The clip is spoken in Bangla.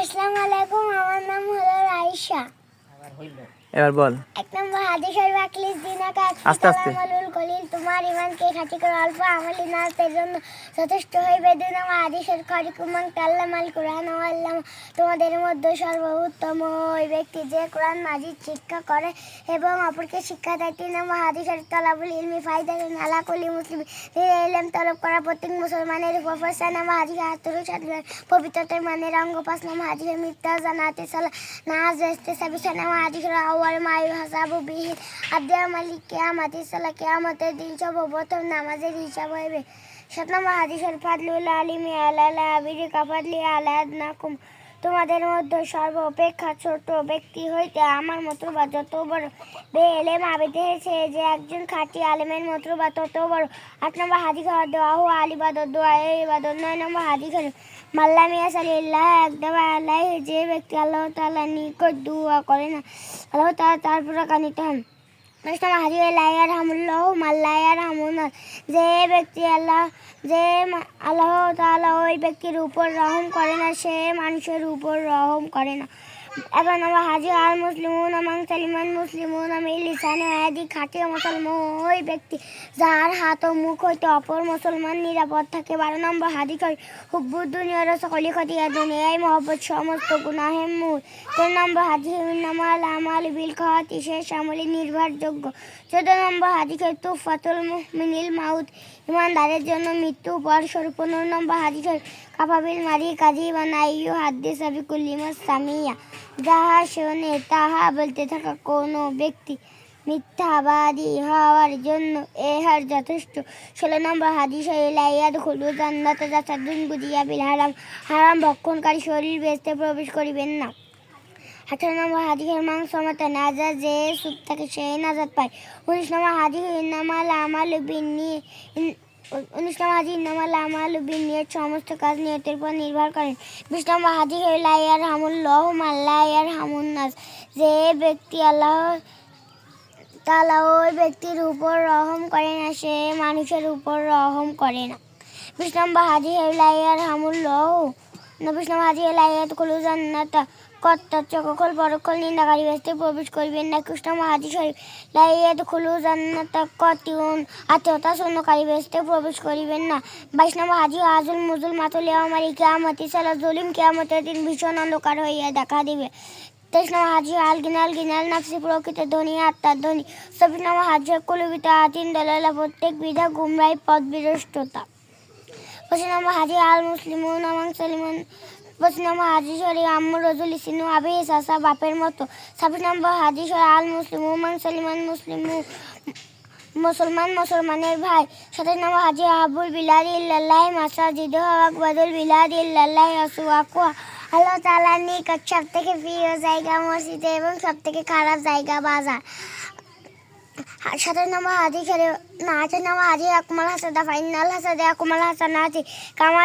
আসসালামু আলাইকুম আমার নাম হলো রাইসা এবার বল। এক নম্বর হাদিসের বাকলিস দিনাকা আস্তে আস্তে। কলিল, তোমার ইমানকে খাঁটি করে অল্প আমলি নাস্তের জন্য যথেষ্ট হইবে। দুই নম্বর হাদিসের খরিকুমান কাল্লামাল কোরআন ও তোমাদের মধ্যে সর্বোত্তম ওই ব্যক্তি যে কোরআন মাজিদ শিক্ষা করে এবং অপরকে শিক্ষা দেয়। তিন নম্বর হাদিসের তলাবুল ইলমি ফাইদা নালা কলি মুসলিম। এলএম তলব করা প্রত্যেক মুসলমানের উপর ফসা নামা হাদিস আত্মর পবিত্রতার মানের অঙ্গ পাঁচ নম্বর হাদিসের মিথ্যা জানাতে সালা নাজ বেসতে সাবিসা নামা হাদিসের আওয়াল মায়ু হাসাবু বিহি আদ্যা মালিক কেয়ামাতি সালা কেয়ামতের দিন সর্বপ্রথম নামাজের হিসাব হইবে। সাত নম্বর হাদিসের ফাদলুল আলিমি আলালা আবিরি কাফাদলি আলাদ নাকুম তোমাদের মধ্যে সর্ব অপেক্ষা ছোট ব্যক্তি হইতে আমার মতো বা যত বড় বে এলেম আবেদ হয়েছে যে একজন খাঁটি আলেমের মতো বা তত বড়। আট নম্বর হাদি খাওয়ার দোয়া হো আলিবাদত দোয়া এই ইবাদত। নয় নম্বর হাদি খাওয়া মাল্লা মিয়া সালিল্লাহ একদম আল্লাহ যে ব্যক্তি আল্লাহ তাআলা নিকট দোয়া করে না, আল্লাহ তাআলা তার প্রকানিত হন হাদি লাইয়ার হামুল্লাহ মাল্লায়ার হামুনা যে ব্যক্তি আল্লাহ, যে আল্লাহ তাআলা ওই ব্যক্তির উপর রহম করে না, সে মানুষের উপর রহম করে না। এখন আমার হাজি, আল মুসলিমুন আমাং সালিমান মুসলিমুন, আমি লিসানে আয়াদি, খাটি মুসলমান ওই ব্যক্তি, যার হাত ও মুখ হইতে অপর মুসলমান নিরাপদ থাকে। বারো নম্বর হাদি করি হুব্বু দুনিয়ার সকলি খতিয়া দুনিয়ায় মহব্বত, সমস্ত গুনাহে মূল। তিন নম্বর হাদি নামাল আমাল বিল খাওয়াতি শেষ আমলি নির্ভরযোগ্য। চোদ্দ নম্বর হাদি করি তুফাতুল মিনিল মাউত, ইমানদারের জন্য মৃত্যু পর স্বরূপ। নম্বর হাদি করি কাপাবিল মারি কাজী বানাইয়ু হাদ্দিস আবিকুল্লিমা সামিয়া। যাহা শোনে তাহা বলতে থাকা কোনো ব্যক্তি মিথ্যাবাদী হওয়ার জন্য এহার যথেষ্ট। ষোলো নম্বর হাদিস ইলাইয়াদ খুলু জান্নাত জাসাদুন গুজিয়া বিল হারাম। হারাম ভক্ষণকারী শরীর বেচতে প্রবেশ করিবেন না। আঠারো নম্বর হাদিসের মাংস মতো নাজা যে সুদ থাকে সেই নাজাত পায়। উনিশ নম্বর হাদিস, ইন্নামাল আমাল বিন্নি উনিশ নম্বর হাদিস ইন্নামাল আমাল বিন্নিয়ত সমস্ত কাজ নিয়তের উপর নির্ভর করেন হামুল্লাহ মাল্লাইয়ার হামুন নাস। যে ব্যক্তি আল্লাহ তালা ওই ব্যক্তির উপর রহম করে না, সে মানুষের উপর রহম করে না। বিশ নম্বর হাজি হেলাইয়ার হামুল নবিশ নম্বর হাজি হেলাইয়াত কুলু জান্নাতা কত্তা চকল পরকল নিন্দাকারী ব্যস্তে প্রবেশ করিবেন না, কৃষ্ণ হাজি শরীফ। লাইয়াত খুলু জান্নাতা কতিউন আত্মীয়তা শূন্যকারী ব্যস্তে প্রবেশ করিবেন না। নম্বর হাজি আজুল মুজুল মাতুল আমারি কেয়ামতি সালা জলিম কেয়ামতের দিন ভীষণ অন্ধকার হইয়া দেখা দিবে। নম্বর হাজি আল গিনাল গিনাল নাফসি প্রকৃত ধ্বনি আত্মার ধ্বনি নম্বর হাজি কুলবিতা আতিন দলালা, প্রত্যেক বিধা গুমরাই পদ বিরষ্টতা পঁচিশ নম্বর হাজি আল মুসলিমুন আমাং সালিমান। পঁচিশ নম্বর হাজি সরি আম্মু রজুল ইসিনু আবি সাসা বাপের মতো। ছাব্বিশ নম্বর হাজি সরি আল মুসলিম উমান সালিমান মুসলিম মুসলমান, মুসলমানের ভাই। সাতাশ নম্বর হাজি আবুল বিলাদ ইল্লাল্লাহ মাসাজিদ আকবাদুল বিলাদ ইল্লাল্লাহ আসুয়াকুয়া আল্লাহ তাআলার নিকট সব থেকে প্রিয় জায়গা মসজিদ এবং সব থেকে খারাপ জায়গা বাজার। সাতাশ নম্বর হাজি খেলে না আঠাশ নম্বর হাজি আকমাল হাসাদা ফাইনাল হাসাদা আকমাল হাসান আছে কামা